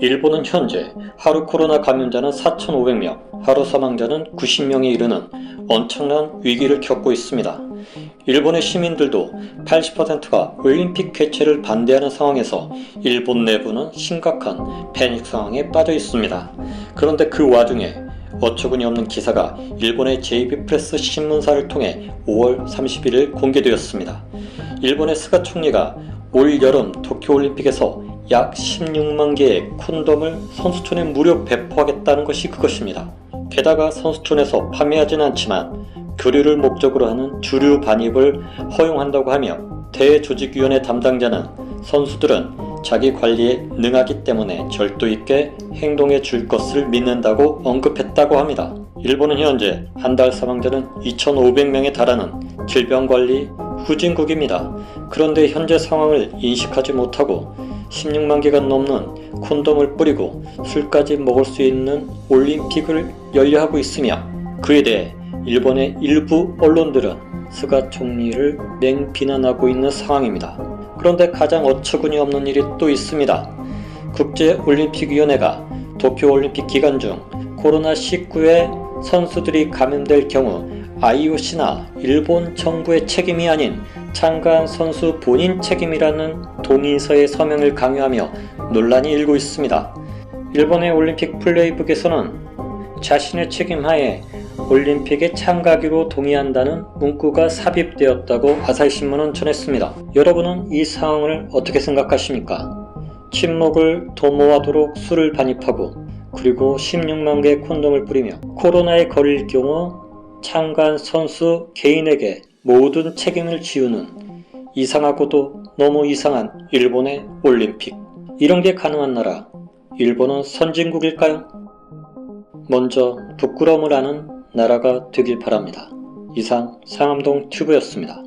일본은 현재 하루 코로나 감염자는 4,500명, 하루 사망자는 90명에 이르는 엄청난 위기를 겪고 있습니다. 일본의 시민들도 80%가 올림픽 개최를 반대하는 상황에서 일본 내부는 심각한 패닉 상황에 빠져 있습니다. 그런데 그 와중에 어처구니 없는 기사가 일본의 JB 프레스 신문사를 통해 5월 31일 공개되었습니다. 일본의 스가 총리가 올 여름 도쿄올림픽에서 약 16만 개의 콘돔을 선수촌에 무료 배포하겠다는 것이 그것입니다. 게다가 선수촌에서 판매하진 않지만 교류를 목적으로 하는 주류 반입을 허용한다고 하며 대조직위원회 담당자는 선수들은 자기 관리에 능하기 때문에 절도 있게 행동해 줄 것을 믿는다고 언급했다고 합니다. 일본은 현재 한 달 사망자는 2,500명에 달하는 질병관리 후진국입니다. 그런데 현재 상황을 인식하지 못하고 16만 개가 넘는 콘돔을 뿌리고 술까지 먹을 수 있는 올림픽을 열려하고 있으며 그에 대해 일본의 일부 언론들은 스가 총리를 맹비난하고 있는 상황입니다. 그런데 가장 어처구니 없는 일이 또 있습니다. 국제올림픽위원회가 도쿄올림픽 기간 중 코로나19에 선수들이 감염될 경우 IOC나 일본 정부의 책임이 아닌 참가한 선수 본인 책임이라는 동의서의 서명을 강요하며 논란이 일고 있습니다. 일본의 올림픽 플레이북에서는 자신의 책임하에 올림픽에 참가하기로 동의한다는 문구가 삽입되었다고 아사히신문은 전했습니다. 여러분은 이 상황을 어떻게 생각하십니까? 침묵을 도모하도록 술을 반입하고 그리고 16만 개의 콘돔을 뿌리며 코로나에 걸릴 경우 참가한 선수 개인에게 모든 책임을 지우는 이상하고도 너무 이상한 일본의 올림픽. 이런 게 가능한 나라, 일본은 선진국일까요? 먼저 부끄러움을 아는 나라가 되길 바랍니다. 이상 상암동 튜브였습니다.